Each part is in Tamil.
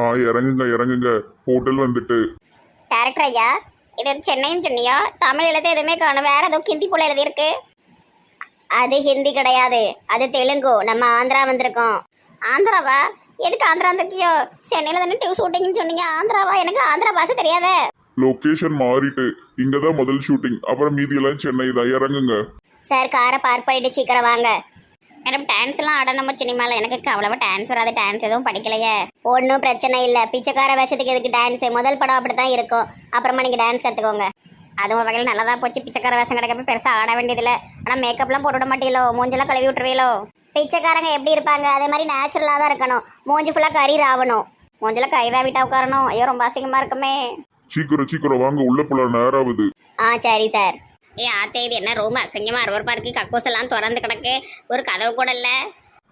ஆ இறங்குங்க இறங்குங்க. ஹோட்டல் வந்துட்டு. டேரக்டர் ஐயா இது சென்னைன்னு சொன்னியா? தமிழ் எழுத எதுவுமே காணும். வேற ஏதோ ஹிந்தி போல எழுதியிருக்கு. அது ஹிந்தி கிடையாது. அது தெலுங்கு. நம்ம ஆந்திரா வந்திருக்கோம். ஆந்திராவா? எதுக்கு ஆந்திரா வந்திருக்கியோ? சென்னையில் தானே டியூ ஷூட்டிங்னு சொன்னீங்க. ஆந்திராவா? எனக்கு ஆந்திரா பாஷை தெரியாதே. லொகேஷன் மாறிட்டு. இங்க தான் முதல் ஷூட்டிங் அப்புறம் மீதி எல்லாம் சென்னை தான். இறங்குங்க. சார் காரை பார்க் பண்ணிட்டு சீக்கிரம் வாங்க. மேடம் டான்ஸ்லாம் ஆடணும் சினிமாவில் எனக்கு அவ்வளவா டான்ஸ் வராது டான்ஸ் எதுவும் படிக்கலையே. ஒன்றும் பிரச்சனை இல்லை. பிச்சைக்கார வேஷத்துக்கு எதுக்கு டான்ஸ் முதல் படம் அப்படி தான் இருக்கும். அப்புறமா நீங்கள் டான்ஸ் கற்றுக்கோங்க அதுவும் ஒரு வகையில் நல்லதா போச்சு. பிச்சைக்கார வேஷம் கிடைக்கப்ப பெருசாக ஆட வேண்டியதில்லை. ஆனால் மேக்கப்லாம் போட்டு விட மாட்டீங்களோ? மூஞ்செல்லாம் கழுவி விட்டுருவீங்களோ? பிச்சைக்காரங்க எப்படி இருப்பாங்க? அதே மாதிரி நேச்சுரலாக தான் இருக்கணும். மூஞ்சி ஃபுல்லாக கறி ஆகணும் மூஞ்சில் கறி ராவிட்டா உட்காரணும். ஐயோ ரொம்ப அசிங்கமாக இருக்குமே. சீக்கிரம் சீக்கிரம் வாங்க. உள்ள போல நேராகுது. ஆ சரி சார் ஏ ஆத்தே இது என்ன ரொம்ப அசிங்கமா அருவருப்பா இருக்கு கக்கூஸ் எல்லாம் திறந்து கிடக்கு. ஒரு கதவு கூட இல்ல.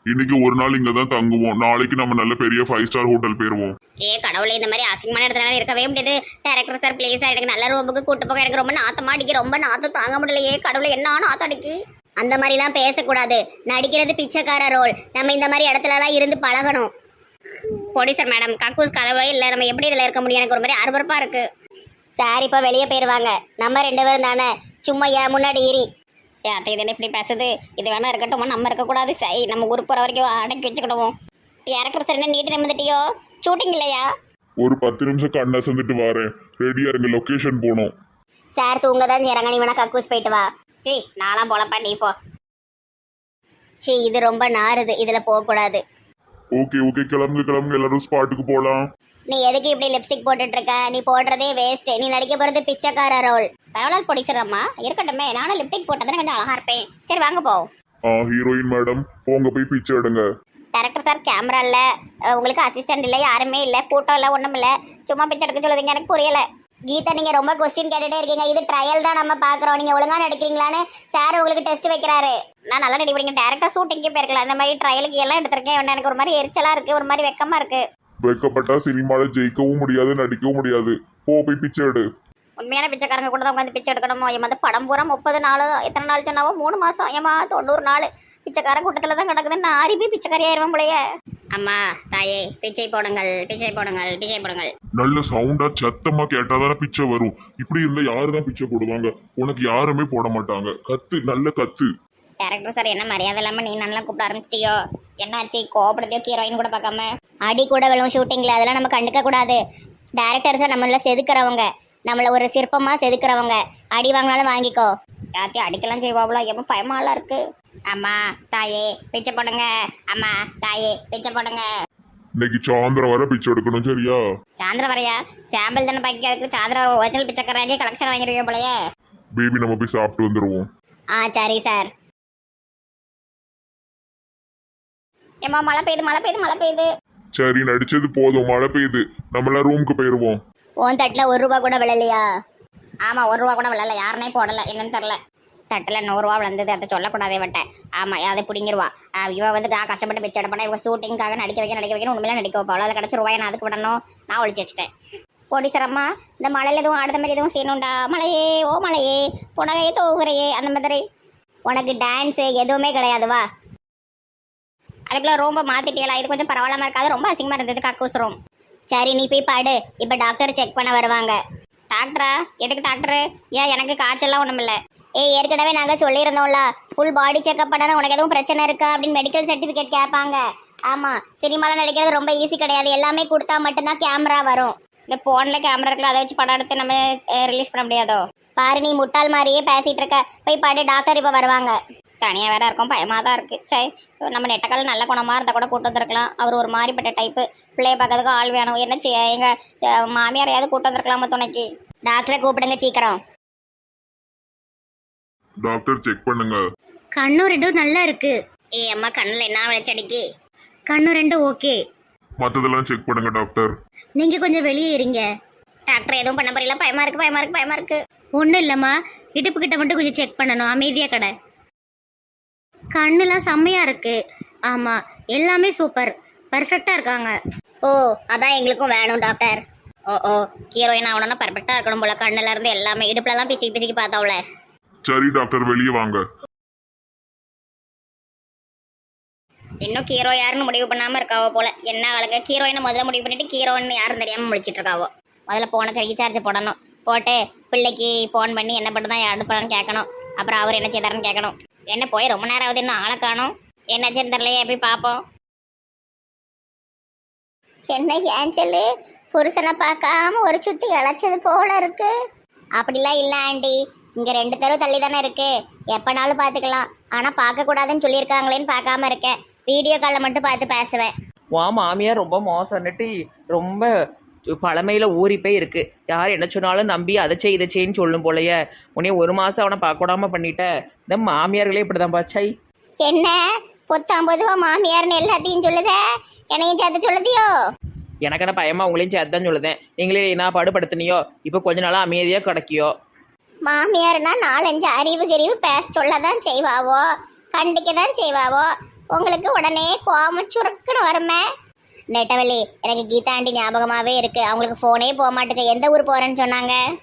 இன்னைக்கு ஒரு நாள் இங்க தான் தங்குவோம். நாளைக்கு நம்ம நல்ல பெரிய ஃபைவ் ஸ்டார் ஹோட்டல் போயிருவோம். ஏ கடவுளே இந்த மாதிரி அசிங்கமான இடத்துல இருக்கவே முடியாது. டேரக்டர் சார் ப்ளீஸ் எனக்கு நல்ல ரூமுக்கு கூட்டு போக. எனக்கு ரொம்ப நாத்தமா அடிக்கு. ரொம்ப நாத்தம் தாங்க முடியலையே. கடவுளே என்ன நாத்தம் அடிக்கி? அந்த மாதிரிலாம் பேசக்கூடாது. நடிக்கிறது பிச்சைக்கார ரோல் நம்ம இந்த மாதிரி இடத்துலலாம் இருந்து பழகணும். பொடி சார் மேடம் கக்கூஸ் கதவே இல்லை. நம்ம எப்படி இதில் இருக்க முடியும்? எனக்கு ஒரு மாதிரி அருவருப்பா இருக்கு. சார் இப்போ வெளியே போயிடுவாங்க நம்ம ரெண்டு பேரும் தானே. சும்மா ஏன் முன்னாடி ஏறி ஏ அத்தை இது என்ன இப்படி பேசுது? இது வேணா இருக்கட்டும்? நம்ம இருக்கக்கூடாது. சரி நம்ம ஊருக்கு போகிற வரைக்கும் அடக்கி வச்சுக்கிடுவோம். டேரக்டர் சார் என்ன நீட்டு நிமிந்துட்டியோ ஷூட்டிங் இல்லையா? ஒரு பத்து நிமிஷம் கண்ணை சந்துட்டு வரேன். ரெடியா இருங்க லொகேஷன் போனோம் சார் தூங்க தான் செய்கிறாங்க நீ வேணா கக்கூஸ் போயிட்டு வா. சீ நான்லாம் போலப்பா நீ போ. சீ இது ரொம்ப நாறுது. இதில் போகக்கூடாது. ஓகே ஓகே கிளம்புங்க கிளம்புங்க எல்லாரும் ஸ்பாட்டுக்கு போலாம். நீ எதுக்கு இப்படி லிப்ஸ்டிக் போட்டுட்டு இருக்க நீ போடுறதே வேஸ்ட் நீ நடிக்க போறது பிச்சைக்கார ரோல் பரவாயில்ல பொடிச்சிடம்மா இருக்கட்டுமே நானும் லிப்டிக் போட்டா கொஞ்சம் அழகா இருப்பேன். சரி வாங்க போ. ஆ ஹீரோயின் மேடம் போங்க போய் பிச்சை எடுங்க. டேரக்டர் சார் கேமரா இல்ல. உங்களுக்கு அசிஸ்டன்ட் இல்ல யாருமே இல்ல. போட்டோ இல்ல ஒண்ணும் இல்ல. சும்மா பிச்சை எடுக்க சொல்லுதீங்க எனக்கு புரியல. கீதா நீங்க ரொம்ப கொஸ்டின் கேட்டுட்டே இருக்கீங்க. இது ட்ரையல் தான் நம்ம பாக்குறோம் நீங்க ஒழுங்கா நடிக்கிறீங்களான்னு சார் உங்களுக்கு டெஸ்ட் வைக்கிறாரு. நான் நல்லா நடி படிங்க டேரக்டா ஷூட்டிங்கே போயிருக்கலாம். இந்த மாதிரி ட்ரையலுக்கு எல்லாம் எடுத்திருக்கேன். எனக்கு ஒரு மாதிரி எரிச்சலா இருக்கு. ஒரு மாதிரி வெக்கமா இருக்கு. வைக்கப்பட்டா சினிமால ஜெயிக்கவும் முடியாது நடிக்கவும் முடியாது. போ போய் பிச்சை எடு. உண்மையான பிச்சைக்காரங்க கூட தான் உட்காந்து பிச்சை எடுக்கணுமோ? என் வந்து படம் பூரா முப்பது நாள் எத்தனை நாள் சொன்னாவோ? மூணு மாசம். ஏமா தொண்ணூறு நாள். பிச்சைக்காரன் கூட்டத்தில் தான் கிடக்குது. நான் ஆறி போய் பிச்சைக்காரி ஆயிடுவேன் போலயே. அம்மா தாயே பிச்சை போடுங்கள் பிச்சை போடுங்கள் பிச்சை போடுங்கள். நல்ல சவுண்டா சத்தமா கேட்டாதானே பிச்சை வரும். இப்படி இருந்தா யாரு தான் பிச்சை போடுவாங்க? உனக்கு யாருமே போட மாட்டாங்க. கத்து நல்ல கத்து. டேரக்டர் சார் என்ன மரியாதை இல்லாமல் நீ நல்லா கூப்பிட ஆரம்பிச்சிட்டியோ? என்னாச்சு கோபப்படுத்தியோ ஹீரோயின் கூட பார்க்காம? அடி கூட விழும் ஷூட்டிங்கில் அதெல்லாம் நம்ம கண்டுக்க கூடாது. டேரக்டர் சார் நம்மள செதுக்கிறவங்க. நம்மள ஒரு சிற்பமா செதுக்கிறவங்க. அடி வாங்கினாலும் வாங்கிக்கோ. எல்லாத்தையும் அடிக்கலாம் செய்வாங்களோ எப்போ பயமாலாம் இருக்கு. அம்மா தாயே பிச்சை போடுங்க. அம்மா தாயே பிச்சை போடுங்க. இன்னைக்கு சாயந்தரம் வர பிச்சை எடுக்கணும் சரியா? சாயந்தரம் வரையா? சாம்பிள் தானே பாக்கிறதுக்கு சாயந்தரம் ஒரிஜினல் பிச்சைக்காரங்க கலெக்ஷன் வாங்கிடுவீங்க போலயே. பேபி நம்ம போய் சாப்பிட்டு வந்துருவோம். ஆ சரி சார் ஏம்மா மழை பெய்யுது மழை பெய்யுது மழை பெய்யுது. சரி நடிச்சது போதும் மழை பெய்யுது. நம்மளாம் ரூமுக்கு போயிருவோம். உன் தட்டில் ஒரு ரூபா கூட விழலையா? ஆமாம் ஒரு ரூபா கூட விழல. யாருனே போடலை. என்னன்னு தெரில தட்டில் நூறுரூவா விழுந்தது அதை சொல்லக்கூடாதே விட்டேன் ஆமாம் அதை பிடிங்கிருவா. இவ வந்து நான் கஷ்டப்பட்டு பிச்சை எடுப்பேன். இவங்க ஷூட்டிங்காக நடிக்க வைக்க நடிக்க வைக்கணும் உண்மையில நடிக்க வைப்பா. அதில் கிடச்ச ரூபாய் நான் அதுக்கு விடணும். நான் ஒழிச்சு வச்சுட்டேன். போடிசரம்மா இந்த மழையில் எதுவும் ஆடுற மாதிரி எதுவும் செய்யணும்டா மலையே ஓ மலையே புனகையே தோகுறையே அந்த மாதிரி. உனக்கு டான்ஸு எதுவுமே கிடையாது வா. அதுக்குள்ள ரொம்ப மாத்திட்டியலா? இது கொஞ்சம் பரவாயில்லாம இருக்காது. ரொம்ப அசிங்கமா இருந்தது கக்கூஸ் ரூம் சரி நீ போய் பாடு. இப்போ டாக்டர் செக் பண்ண வருவாங்க. டாக்டரா எதுக்கு டாக்டர் ஏன் எனக்கு காய்ச்சல்லாம் ஒன்றும் இல்லை. ஏய் ஏற்கனவே நாங்கள் சொல்லியிருந்தோம்ல ஃபுல் பாடி செக்அப் பண்ணணும் உனக்கு எதுவும் பிரச்சனை இருக்கா? அப்படின்னு மெடிக்கல் சர்டிஃபிகேட் கேட்பாங்க. ஆமாம் சினிமாவில் நடிக்கிறது ரொம்ப ஈஸி கிடையாது. எல்லாமே கொடுத்தா மட்டும்தான் கேமரா வரும். இந்த ஃபோனில் கேமரா இருக்குல்ல அதை வச்சு படம் எடுத்து நம்ம ரிலீஸ் பண்ண முடியாதோ? பாரு நீ முட்டாள் மாதிரியே பேசிட்டு இருக்க. போய் பாடு டாக்டர் இப்போ வருவாங்க. தனியாக வேற இருக்கும் பயமாக தான் இருக்குது சரி நம்ம நெட்டக்கால் நல்ல குணமாக இருந்தால் கூட கூட்டு வந்திருக்கலாம். அவர் ஒரு மாதிரிப்பட்ட டைப்பு பிள்ளைய பார்க்கறதுக்கு ஆள் வேணும். என்ன செய்ய எங்கள் மாமியாரையாவது கூட்டு வந்திருக்கலாமா துணைக்கு? டாக்டரை கூப்பிடுங்க சீக்கிரம். டாக்டர் செக் பண்ணுங்க. கண்ணு ரெண்டும் நல்லா இருக்கு. ஏ அம்மா கண்ணில் என்ன விளைச்சடிக்கு கண்ணு ரெண்டும் ஓகே மத்ததெல்லாம் செக் பண்ணுங்க டாக்டர் நீங்க கொஞ்சம் வெளியே இருங்க. டாக்டர் எதுவும் பண்ண போறீங்களா? பயமா இருக்கு பயமா இருக்கு பயமா இருக்கு. ஒன்றும் இல்லைம்மா. இடுப்பு கிட்ட மட்டும் கொஞ்சம் செக் பண்ணணும். அமைதியா கடை. கண்ணுலாம் செம்மையா இருக்கு. ஆமா எல்லாமே சூப்பர் பர்ஃபெக்டா இருக்காங்க. ஓ அதான் எங்களுக்கும் வேணும் டாக்டர் ஓ ஓ ஹீரோயின் ஆகணும்னா பர்ஃபெக்டா இருக்கணும் போல. கண்ணுல இருந்து எல்லாமே இடுப்புலலாம் பிசிக்கி பிசிக்கி பார்த்தாவுல. சரி டாக்டர் வெளியே வாங்க. இன்னும் ஹீரோ யாருன்னு முடிவு பண்ணாம இருக்காவோ போல. என்ன அழகா ஹீரோயினை முதல்ல முடிவு பண்ணிட்டு ஹீரோன்னு யாரும் தெரியாம முடிச்சிட்டு இருக்காவோ. முதல்ல போனுக்கு ரீசார்ஜ் போடணும். போட்டு பிள்ளைக்கு ஃபோன் பண்ணி என்ன பண்ணுதான் யாரு பண்ணு கேட்கணும். அப்புறம் அவர் என்ன செய்தாருன்னு கேட்கணும். என்ன போய் ரொம்ப நேரம் ஆகுது இன்னும் ஆளை காணும். என்னாச்சுன்னு தெரியலையே போய் பார்ப்போம். என்ன ஏஞ்சலு புருஷனை பார்க்காம ஒரு சுத்தி இழைச்சது போல இருக்கு. அப்படிலாம் இல்லை ஆண்டி. இங்க ரெண்டு தெரு தள்ளி தானே இருக்கு. எப்பனாலும் பார்த்துக்கலாம். ஆனா பார்க்க கூடாதுன்னு சொல்லியிருக்காங்களேன்னு பார்க்காம இருக்கேன். வீடியோ காலில் மட்டும் பார்த்து பேசுவேன். வா மாமியார் ரொம்ப மோசம்னுட்டு ரொம்ப பழமையில் ஊறி போய் இருக்கு. யார் என்ன சொன்னாலும் நம்பி அதை செய் இதை செய்ன்னு சொல்லும் போலயே. உடனே ஒரு மாதம் அவனை பார்க்க விடாம பண்ணிட்ட. இந்த மாமியார்களே இப்படி தான் பாச்சை என்ன? பொத்தாம் பொதுவா மாமியார்னு எல்லாத்தையும் சொல்லுத? என்னையும் சேர்த்து சொல்லுதியோ? எனக்கு என்ன பயமா? உங்களையும் சேர்த்து தான் சொல்லுதேன். நீங்களே என்ன பாடுபடுத்தினியோ? இப்போ கொஞ்ச நாளாக அமைதியாக கிடக்கியோ? மாமியார்னா நாலஞ்சு அறிவு தெரிவு பேச சொல்லதான் செய்வாவோ? கண்டிக்க தான் செய்வாவோ? உங்களுக்கு உடனே கோமம் சுருக்குன்னு வருமே? நெட்டவள்ளி எனக்கு கீதா ஆண்டி ஞாபகமாவே இருக்கு. அவங்களுக்கு ஃபோனே போக மாட்டேங்க எந்த ஊர் போறேன்னு சொன்னாங்க?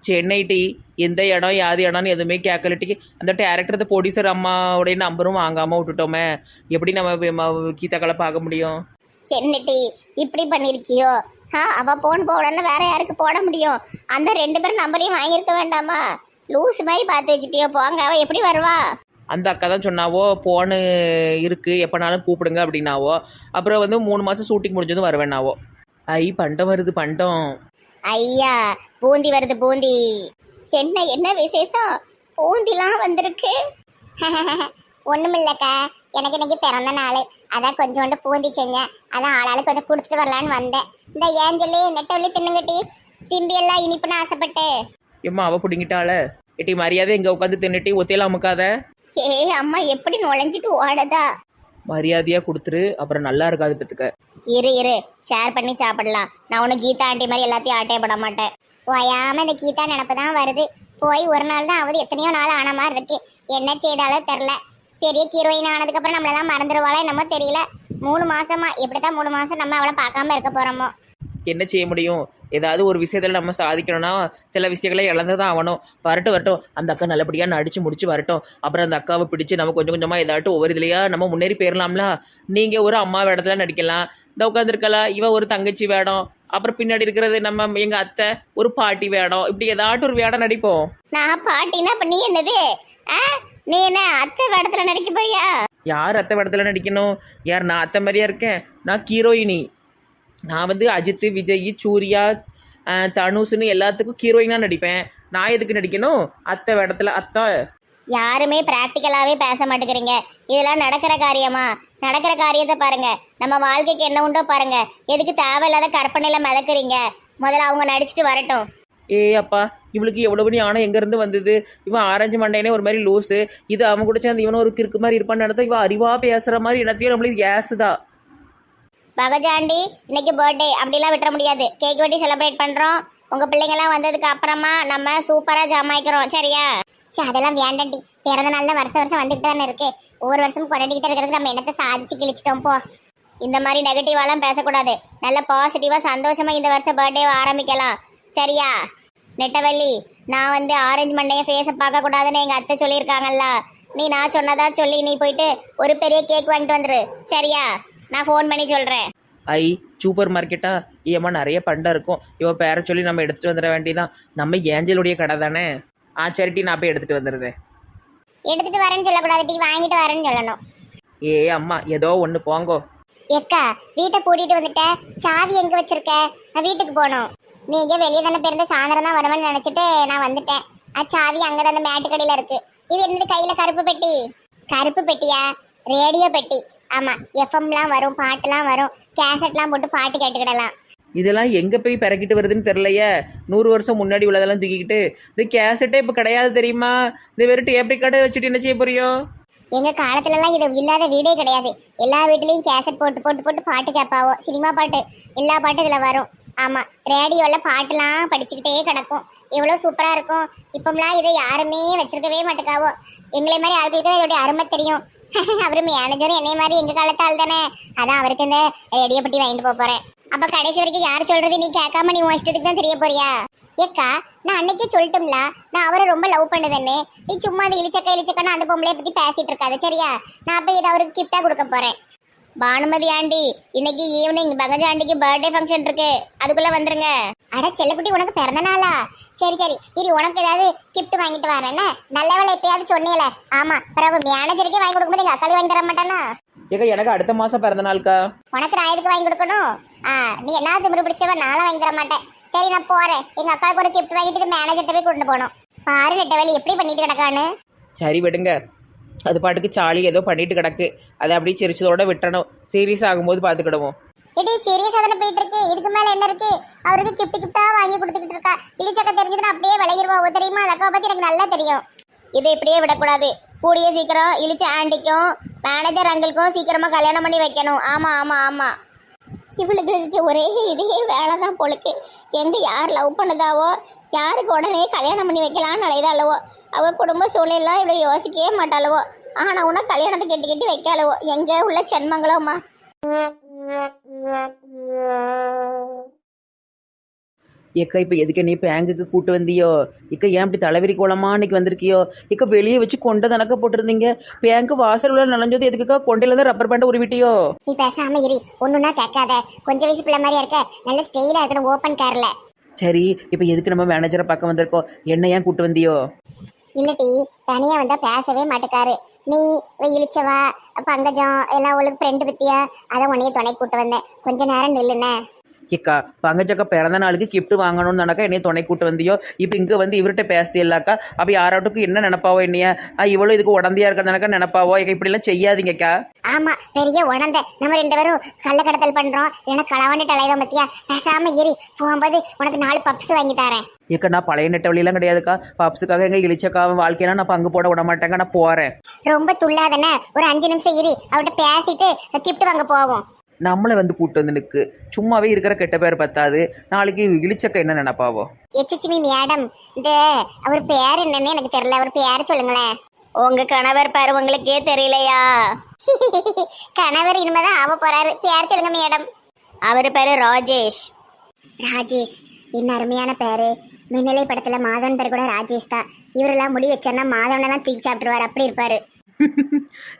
சென்னை டி. எந்த இடம் யாது இடம்னு எதுவுமே கேட்கலட்டிக்கு அந்த டேரக்டர் ப்ரொடியூசர் அம்மாவுடைய நம்பரும் வாங்காமல் விட்டுட்டோமே. எப்படி நம்ம ம- கீதாக்களை பார்க்க முடியும்? என்னட்டி இப்படி பண்ணிருக்கியோ ஆ அவ போன் போடலன்னு வேற யாருக்கு போட முடியும்? அந்த ரெண்டு பேரும் நம்பரையும் வாங்கியிருக்க வேண்டாமா? லூஸ் மாதிரி பார்த்து வச்சுட்டியோ? போங்க அவ எப்படி வருவா? அந்த அக்கா தான் சொன்னாவோ போனு இருக்குது எப்போனாலும் கூப்பிடுங்க அப்படின்னாவோ. அப்புறம் வந்து மூணு மாதம் ஷூட்டிங் முடிஞ்சதும் வருவேன்னாவோ. ஐ பண்டம் வருது பண்டம். ஐயா பூந்தி வருது பூந்தி. என்ன என்ன விசேஷம்? பூந்திலாம் வந்திருக்கு. ஒண்ணுமில்லக்கா. எனக்கு இன்னைக்கு பிறந்த நாள். அதான் கொஞ்சோண்டு பூந்தி செஞ்சேன். அதான் ஆளாளு கொஞ்சம் கொடுத்துட்டு வரலான்னு வந்தேன். இந்த ஏஞ்சலி நெட்டவள்ளி தின்னுங்கட்டி? திம்பி எல்லாம் இனிப்புன்னு ஆசைப்பட்டு. ஏம்மா அவ பிடிங்கிட்டாள. எட்டி மரியாதை இங்கே உட்காந்து தின்னுட்டி ஒத்தையில அமுக்காத. ஏ அம்மா எப்படி நுழைஞ்சிட்டு ஓடுதா? மரியாதையாக கொடுத்துரு அப்புறம் நல்லா இருக்காது பத்துக்க இரு இரு ஷேர் பண்ணி சாப்பிடலாம். நான் ஒன்றும் கீதா ஆண்டி மாதிரி எல்லாத்தையும் ஆட்டையப்பட மாட்டேன். ஓயாம இந்த கீதா நினப்பு தான் வருது. போய் ஒரு நாள் தான் ஆகுது. எத்தனையோ நாள் ஆன மாதிரி இருக்கு. என்ன செய்தாலும் தெரில பெரிய ஹீரோயின் ஆனதுக்கப்புறம் நம்மளெல்லாம் மறந்துடுவாளோ என்னமோ தெரியல. மூணு மாசமா எப்படித்தான் மூணு மாசம் நம்ம அவளை பார்க்காம இருக்க போறோமோ? என்ன செய்ய முடியும்? ஏதாவது ஒரு விஷயத்தில் நம்ம சாதிக்கணும்னா சில விஷயங்களை இழந்து தான் ஆகணும். வரட்டும் வரட்டும். அந்த அக்கா நல்லபடியாக நடிச்சு முடிச்சு வரட்டும். அப்புறம் அந்த அக்காவை பிடிச்சு நம்ம கொஞ்சம் கொஞ்சமாக ஏதாட்டும் ஒவ்வொரு இதுலையா நம்ம முன்னேறி போயிடலாம்ல நீங்கள் ஒரு அம்மா வேடத்துல நடிக்கலாம். இந்த உட்காந்துருக்கலாம் இவ ஒரு தங்கச்சி வேடம். அப்புறம் பின்னாடி இருக்கிறது நம்ம எங்கள் அத்தை ஒரு பாட்டி வேடம். இப்படி ஏதாட்டும் ஒரு வேடம் நடிப்போம். நான் பாட்டினா நீ என்னது? நீ என்ன அத்தை வேடத்துல நடிக்க போறியா? யார் அத்தை படத்தில் நடிக்கணும்? யார் நான் அத்தை மாதிரியா இருக்கேன்? நான் ஹீரோயினி நான் வந்து அஜித் விஜய் சூர்யா தனுஷ்னு எல்லாத்துக்கும் ஹீரோயினாக நடிப்பேன். நான் எதுக்கு நடிக்கணும்? அத்தை வேடத்தில் அத்தை. யாருமே பிராக்டிக்கலாவே பேச மாட்டேங்கிறீங்க. இதெல்லாம் நடக்கிற காரியமா? நடக்கிற காரியத்தை பாருங்க. நம்ம வாழ்க்கைக்கு என்ன உண்டோ பாருங்க. எதுக்கு தேவையில்லாத கற்பனையில மிதக்குறீங்க? முதல்ல அவங்க நடிச்சுட்டு வரட்டும். ஏய் அப்பா இவளுக்கு எவ்வளவு ஞானம் எங்கேருந்து வந்தது? இவன் ஆரஞ்சு மண்டைனே ஒரு மாதிரி லூஸு இது அவன் கூட சேர்ந்து இவனும் ஒரு கிறுக்கு மாதிரி இருப்பான்னு நடத்தா இவன் அறிவா பேசுகிற மாதிரி என்னத்தையும் நம்மளுக்கு ஏசுதா. பகஜாண்டி இன்னைக்கு பர்த்டே அப்படிலாம் விட்டுற முடியாது. கேக் வெட்டி செலிப்ரேட் பண்ணுறோம் உங்கள் பிள்ளைங்கலாம் வந்ததுக்கு அப்புறமா நம்ம சூப்பராக ஜமாய்க்கிறோம். சரியா? சே அதெல்லாம் வேண்டாண்டி. பிறந்த நாளில் வருஷம் வருஷம் வந்துட்டு தானே இருக்கு. ஒவ்வொரு வருஷமும் கொண்டாடிக்கிட்டே இருக்கிறதுக்கு நம்ம என்னத்தை சாதிச்சு கிழிச்சிட்டோம் போ. இந்த மாதிரி நெகட்டிவாலாம் பேசக்கூடாது. நல்ல பாசிட்டிவாக சந்தோஷமாக இந்த வருஷம் பர்த்டேவை ஆரம்பிக்கலாம். சரியா? நெட்டவள்ளி நான் வந்து ஆரஞ்சு மண்டைய ஃபேஸை பார்க்கக்கூடாதுன்னு எங்கள் அத்தை சொல்லியிருக்காங்கல்ல. நீ நான் சொன்னதா சொல்லி நீ போயிட்டு ஒரு பெரிய கேக் வாங்கிட்டு வந்துரு. சரியா? நான் ஃபோன் பண்ணி சொல்றேன். ஐ சூப்பர் மார்க்கெட்டா ஏம்மா நிறைய பண்டம் இருக்கும். இவன் பேரை சொல்லி நம்ம எடுத்துகிட்டு வந்துட வேண்டியதான் நம்ம ஏஞ்சலுடைய கடை தானே? ஆ சரிட்டி நான் போய் எடுத்துகிட்டு வந்துடுறேன். எடுத்துட்டு வரேன்னு சொல்லக்கூடாது டீ வாங்கிட்டு வரேன்னு சொல்லணும். ஏ அம்மா ஏதோ ஒன்று போங்கோ. எக்கா வீட்டை பூட்டிட்டு வந்துட்ட. சாவி எங்க வச்சிருக்க? நான் வீட்டுக்கு போகணும். நீங்க வெளியே தானே பிறந்த சாயந்தரம் தான் வருவேன்னு நினைச்சிட்டு நான் வந்துட்டேன். ஆ சாவி அங்கதான் அந்த மேட்டு கடையில இருக்கு. இது என்னது கையில கருப்பு பெட்டி? கருப்பு பெட்டியா? ரேடியோ பெட்டி. ஆமா எஃப்எம்லாம் வரும் பாட்டுலாம் வரும். கேசட்லாம் போட்டு பாட்டு கேட்டுக்கிடலாம். இதெல்லாம் எங்கே போய் பிறக்கிட்டு வருதுன்னு தெரிலையே நூறு வருஷம் முன்னாடி உள்ளதெல்லாம் தூக்கிக்கிட்டு. இந்த கேசட்டே இப்போ கிடையாது தெரியுமா? இந்த வெறும் டேப் ரெக்கார்டை வச்சுட்டு என்ன செய்ய போறியோ? எங்க காலத்துல எல்லாம் இது இல்லாத வீடே கிடையாது. எல்லா வீட்லயும் கேசட் போட்டு போட்டு போட்டு பாட்டு கேட்பாவோ? சினிமா பாட்டு. எல்லா பாட்டும் இதுல வரும். ஆமா ரேடியோல பாட்டுலாம் படிச்சுக்கிட்டே கிடக்கும். எவ்வளவு சூப்பரா இருக்கும். இப்பம்லாம் இதை யாருமே வச்சிருக்கவே மாட்டேக்காவோ? எங்களை மாதிரி ஆட்களுக்கு தான் இதோட அருமை தெரியும். அவரு மேனேஜரும் என்னை மாதிரி எங்க காலத்து ஆள் தானே? அதான் அவருக்கு இந்த ரேடியோ பட்டி வாங்கிட்டு போக போறேன். அப்ப கடைசி வரைக்கும் யார் சொல்றது? நீ கேட்காம நீ உன் இஷ்டத்துக்கு தான் தெரிய போறியா? ஏக்கா நான் அன்னைக்கே சொல்லிட்டோம்ல நான் அவரை ரொம்ப லவ் பண்ணுதுன்னு. நீ சும்மா அந்த இழிச்சக்கா இழிச்சக்கன்னு அந்த பொம்பளைய பத்தி பேசிட்டு இருக்காது சரியா? நான் போய் இதை அவருக்கு கிஃப்டா கொடுக்க போறேன். பானுமதி ஆண்டி இன்னைக்கு ஈவினிங் பங்கஜ ஆண்டிக்கு பர்த்டே ஃபங்க்ஷன் இருக்கு. அதுக்குள்ள வந்துருங்க. அட செல்லக்குட்டி உனக்கு பிறந்த நாளா? சரி சரி. இரு உனக்கு ஏதாவது gift வாங்கிட்டு வரேன். நல்ல வேலை எப்பயாவது சொன்னீல. ஆமா பிறகு மேனேஜருக்கே வாங்கி கொடுக்கும்போது எங்க அக்காளி வாங்கி தர மாட்டானா? ஏக்கா எனக்கு அடுத்த மாதம் பிறந்த நாள்க்கா. உனக்கு நான் எதுக்கு வாங்கி கொடுக்கணும்? ஆ நீ என்ன திமிரு பிடிச்சவ நானும் வாங்கி தர மாட்டேன். சரி நான் போறேன். எங்க அக்காவுக்கு ஒரு gift வாங்கிட்டு மேனேஜர்கிட்ட போய் கொண்டு போகணும். பாரு நெட்ட வேலை எப்படி பண்ணிட்டு கிடக்கான்னு. சரி விடுங்க. அது பாட்டுக்கு சாலி ஏதோ பண்ணிட்டு கிடக்கு. அதை அப்படியே சிரிச்சதோட விட்டுறணும். சீரியஸ் ஆகும்போது பார்த்துக்கிடுவோம். இடி சீரியஸ் தானே போயிட்டு இருக்கு இதுக்கு மேல என்ன இருக்கு? அவருக்கு கிஃப்ட் கிஃப்டா வாங்கி கொடுத்துக்கிட்டு இருக்கா. இடிச்சக்க தெரிஞ்சதுன்னா அப்படியே விளையிடுவோம் தெரியுமா? அந்த அக்காவை பத்தி எனக்கு நல்லா தெரியும். இதை இப்படியே விடக்கூடாது. கூடிய சீக்கிரம் இழிச்ச ஆண்டிக்கும் மேனேஜர் அங்கிள்க்கும் சீக்கிரமா கல்யாணம் பண்ணி வைக்கணும். ஆமா ஆமா ஆமா. இவளுக்கு ஒரே இதே வேலை தான் போலுக்கு. எங்கே யார் லவ் பண்ணதாவோ யாருக்கு உடனே கல்யாணம் பண்ணி வைக்கலாம்னு அலைதாளவோ அவள் குடும்ப சூழலாம் இவ்வளோ யோசிக்கவே மாட்டாளவோ. ஆனால் உன கல்யாணத்தை கட்டி கட்டி வைக்காளவோ. எங்கே உள்ள சென்மங்களோம்மா? ஏக்கா இப்போ எதுக்கு நீ பேங்குக்கு கூட்டு வந்தியோ? இக்கா ஏன் இப்படி தலைவரி கோலமா இன்னைக்கு வந்திருக்கியோ? இக்கா வெளியே வச்சு கொண்டை தனக்க போட்டிருந்தீங்க. பேங்க் வாசல் உள்ள நலஞ்சது எதுக்குக்கா? கொண்டையில இருந்து ரப்பர் பேண்ட் உருவிட்டியோ? நீ பேசாம இரு. ஒண்ணுன்னா கேட்காத. கொஞ்சம் வயசு பிள்ளை மாதிரியா இருக்க. நல்ல ஸ்டைலா இருக்கணும் ஓப்பன் கார்ல சரி இப்போ எதுக்கு நம்ம மேனேஜரை பார்க்க வந்திருக்கோம்? என்ன ஏன் கூட்டு வந்தியோ? இல்லட்டி தனியா வந்தா பேசவே மாட்டுக்காரு. நீ இழிச்சவா பங்கஜம் எல்லாம் உங்களுக்கு ஃப்ரெண்டு பத்தியா? அதான் உன்னைய துணை கூட்டு வந்தேன். கொஞ்ச நேரம் நில்லுனே ஏக்கா பங்கஜக்கா பிறந்த நாளுக்கு gift வாங்கணும்னு தானக்கா என்னைய துணை கூட்டு வந்தியோ? இப்போ இங்கே வந்து இவர்கிட்ட பேசுதில்லாக்கா? அப்போ யாராட்டுக்கும் என்ன நினப்பாவோ என்னைய? இவ்வளோ இதுக்கு உடந்தையா இருக்கிறதானக்கா நினப்பாவோ? இப்படிலாம் செய்யாதீங்கக்கா. ஆமா பெரிய உடந்த. நம்ம ரெண்டு பேரும் கள்ள கடத்தல் பண்றோம். எனக்கு களவாண்டிட்டு அலையதான் பத்தியா? பேசாம இரு. போகும்போது உனக்கு நாலு பப்ஸ் வாங்கி தரேன். ஏக்கா நான் பழைய நெட்ட வழியெல்லாம் கிடையாதுக்கா. பப்ஸுக்காக எங்கள் இழிச்சக்கா வாழ்க்கையெல்லாம் நான் பங்கு போட விட மாட்டேங்க நான் போகிறேன் ரொம்ப துள்ளாதானே ஒரு அஞ்சு நிமிஷம் இரு. அவட்ட பேசிட்டு கிஃப்ட் வாங்க போவோம். நம்மளை வந்து கூட்டு வந்து நிற்கு சும்மாவே இருக்கிற கெட்ட பேர் பத்தாது. நாளைக்கு இழிச்சக்கா என்ன நினைப்பாவோ? எச்சுச்சிமி மேடம் இந்த அவர் பேர் என்னன்னு எனக்கு தெரியல. அவர் பேர் சொல்லுங்களேன். உங்க கணவர் பேர் உங்களுக்கே தெரியலையா? கணவர் இனிமேதான் ஆக போறாரு. பேர் சொல்லுங்க மேடம். அவர் பேரு ராஜேஷ். ராஜேஷ் என்ன அருமையான பேரு. மின்னலை படத்துல மாதவன் பேர் கூட ராஜேஷ் தான். இவரெல்லாம் முடி வச்சாருன்னா மாதவனெல்லாம் தூக்கி சாப்பிட்டுருவார். அப்படி இருப்பாரு.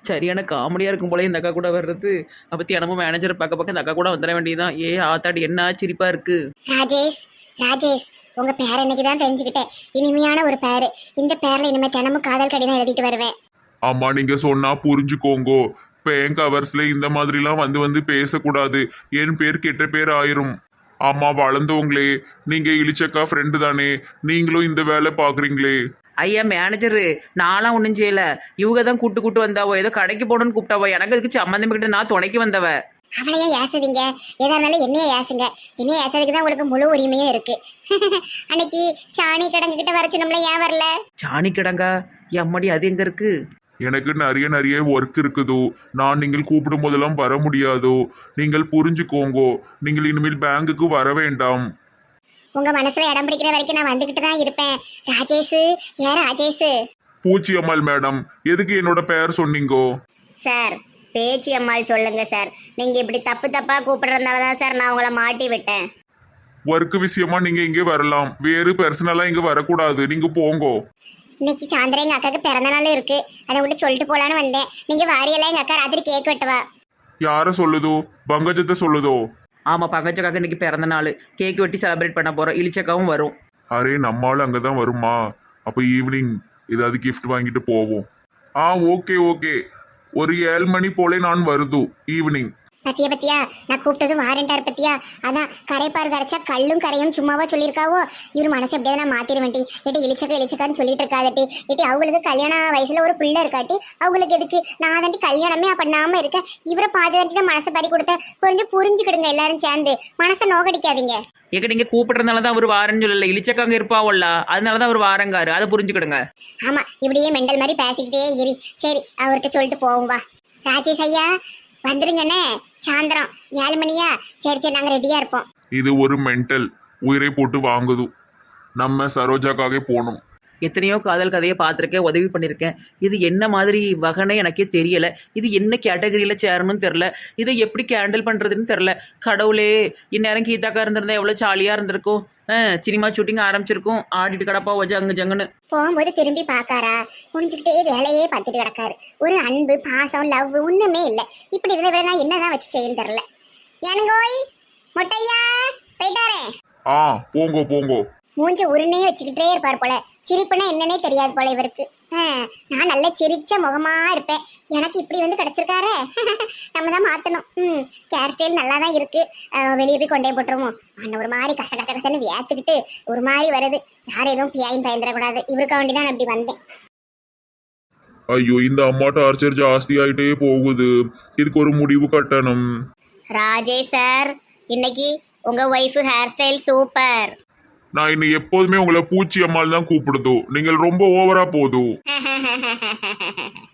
சரியான காமெடியாக இருக்கும் போல இந்த அக்கா கூட வர்றது. அப்போ தினமும் மேனேஜரை பார்க்க பார்க்க இந்த அக்கா கூட வந்துட வேண்டியதுதான். ஏ ஆத்தாடி என்ன சிரிப்பாக இருக்கு? ராஜேஷ் ராஜேஷ் உங்க பேர் இன்னைக்கு தான் தெரிஞ்சுக்கிட்டேன். இனிமையான ஒரு பேரு. இந்த பேர்ல இனிமே தினமும் காதல் கடிதம் எழுதிட்டு வருவேன். ஆமா நீங்க சொன்னா புரிஞ்சுக்கோங்கோ. பேங்க் அவர்ஸ்ல இந்த மாதிரிலாம் வந்து வந்து பேசக்கூடாது. என் பேர் கெட்ட பேர் ஆயிரும். ஆமா வளர்ந்தவங்களே நீங்க இளிச்சக்கா ஃப்ரெண்டு தானே. நீங்களும் இந்த வேலை பாக்குறீங்களே ஐயா மேனேஜரு நான்லாம் ஒன்றும் செய்யலை. இவங்க தான் கூட்டு கூட்டு வந்தாவோ ஏதோ கடைக்கு போகணும்னு கூப்பிட்டாவோ எனக்கு அதுக்கு சம்மந்தம் கிட்ட நான் துணைக்கு வந்தவ. அவளையே ஏசாதீங்க. எதா இருந்தாலும் என்னைய ஏசுங்க. என்னைய ஏசாதுக்கு தான் உங்களுக்கு முழு உரிமையும் இருக்கு. அன்னைக்கு சாணி கிடங்கு கிட்ட வர சொன்னோம்ல ஏன் வரல? சாணி கிடங்கா? எம்மடி அது எங்கே இருக்கு? எனக்கு நிறைய நிறைய ஒர்க் இருக்குதோ. நான் நீங்கள் கூப்பிடும் போதெல்லாம் வர முடியாதோ. நீங்கள் புரிஞ்சுக்கோங்கோ. நீங்கள் இனிமேல் பேங்குக்கு வர வேண்டாம். உங்க மனசுல இடம் பிடிக்கிற வரைக்கும் நான் வந்துகிட்டு தான் இருப்பேன். ராஜேஷ் ஏன் ராஜேஷ் பூச்சி அம்மாள் மேடம் எதுக்கு என்னோட பெயர் சொன்னீங்கோ? சார் பேச்சி அம்மாள் சொல்லுங்க சார். நீங்க இப்படி தப்பு தப்பா கூப்பிடுறதுனால தான் சார் நான் உங்களை மாட்டி விட்டேன். ஒர்க் விஷயமா நீங்க இங்கே வரலாம். வேறு பர்சனலா இங்க வரக்கூடாது. நீங்க போங்கோ. இன்னைக்கு சாயந்தரம் எங்க அக்காக்கு பிறந்த நாள் இருக்கு. அதை விட்டு சொல்லிட்டு போலான்னு வந்தேன். நீங்க வாரியெல்லாம் எங்க அக்கா ராத்திரி கேக் வெட்டுவா? யார சொல்லுதோ? பங்கஜத்தை சொல்லுதோ? ஆமாம் பங்கச்சக்காக்கு இன்னைக்கு பிறந்த நாள். கேக் வெட்டி செலிப்ரேட் பண்ண போகிறோம் இழிச்சக்காவும் வரும். அரே நம்மளும் அங்கே தான் வருமா? அப்போ ஈவினிங் ஏதாவது கிஃப்ட் வாங்கிட்டு போவோம். ஆ ஓகே ஓகே ஒரு ஏழு மணி போலே நான் வருது ஈவினிங் பத்தியா பத்தியா? நான் கூப்பிட்டது வாரண்டார் பத்தியா? அதான் கரைப்பார் கரைச்சா கல்லும் கரையும் சும்மாவா சொல்லியிருக்காவோ? இவர் மனசு எப்படியாவது நான் மாத்திருவேன்டி. ஏட்டி இழிச்சக்க இழிச்சக்கான்னு சொல்லிட்டு இருக்காதட்டி ஏட்டி அவங்களுக்கு கல்யாண வயசுல ஒரு பிள்ளை இருக்காட்டி அவங்களுக்கு எதுக்கு? நான் தாண்டி கல்யாணமே பண்ணாம இருக்கேன். இவரை தான் மனசை பறி கொடுத்த கொஞ்சம் புரிஞ்சுக்கிடுங்க எல்லாரும் சேர்ந்து. மனசை நோகடிக்காதீங்க. ஏக்க நீங்கள் கூப்பிட்றதுனால தான் அவர் வாரன்னு சொல்லல. இழிச்சக்காங்க இருப்பாவோல்ல. அதனால தான் அவர் வாரங்காரு. அதை புரிஞ்சுக்கிடுங்க. ஆமா இப்படியே மெண்டல் மாதிரி பேசிக்கிட்டே இரு. சரி அவர்கிட்ட சொல்லிட்டு போவோம் வா. ராஜேஷ் ஐயா வந்துருங்கண்ணே. சாயந்தரம். ஏழு மணியா? சரி சரி நாங்கள் ரெடியாக இருப்போம். இது ஒரு மென்டல் உயிரை போட்டு வாங்குது. நம்ம சரோஜாக்காக போகணும். எத்தனையோ காதல் கதையை பார்த்துருக்கேன் உதவி பண்ணியிருக்கேன். இது என்ன மாதிரி வகனை எனக்கே தெரியலை. இது என்ன கேட்டகரியில் சேரணும்னு தெரில இதை எப்படி கேண்டில் பண்ணுறதுன்னு தெரில கடவுளே இந்நேரம் கீதாக்கா இருந்திருந்தா எவ்வளோ ஜாலியாக இருந்திருக்கும். சினிமா ஷூட்டிங் ஆரம்பிச்சிருக்கும். ஆடிட்டு கிடப்பா ஜங்கு ஜங்குன்னு. போகும்போது திரும்பி பார்க்காரா? குனிஞ்சுக்கிட்டே வேலையே பார்த்துட்டு கிடக்காரு. ஒரு அன்பு பாசம் லவ் ஒண்ணுமே இல்லை. இப்படி இருந்த விட நான் என்னதான் வச்சு செய்யன்னு தெரில எனங்கோய் மொட்டையா போயிட்டாரே. ஆ போங்கோ போங்கோ. மூஞ்ச உருனே வச்சுக்கிட்டே இருப்பார் போல. சிரிப்புனா என்னன்னே தெரியாது போல இவருக்கு. நான் நல்ல சிரிச்ச முகமா இருப்பேன். எனக்கு இப்படி வந்து கிடைச்சிருக்காரே. நம்ம தான் மாத்தணும். ம் கேர் ஸ்டைல் நல்லா தான் இருக்கு வெளியே போய் கொண்டே போட்டுருவோம். ஆனால் ஒரு மாதிரி கச கச கசன்னு வியாத்துக்கிட்டு ஒரு மாதிரி வருது. யார் எதுவும் பியாயும் பயந்துடக்கூடாது. இவருக்க வேண்டி தான் நான் இப்படி வந்தேன். ஐயோ இந்த அம்மா டார்ச்சர் ஜாஸ்தி ஆயிட்டே போகுது. இதுக்கு ஒரு முடிவு கட்டணும். ராஜேஷ் சார் இன்னைக்கு உங்க ஒய்ஃபு ஹேர் ஸ்டைல் சூப்பர் நான் இன்னும் எப்போதுமே உங்களை பூச்சி அம்மாள் தான் கூப்பிடுதோ. நீங்கள் ரொம்ப ஓவரா போதும்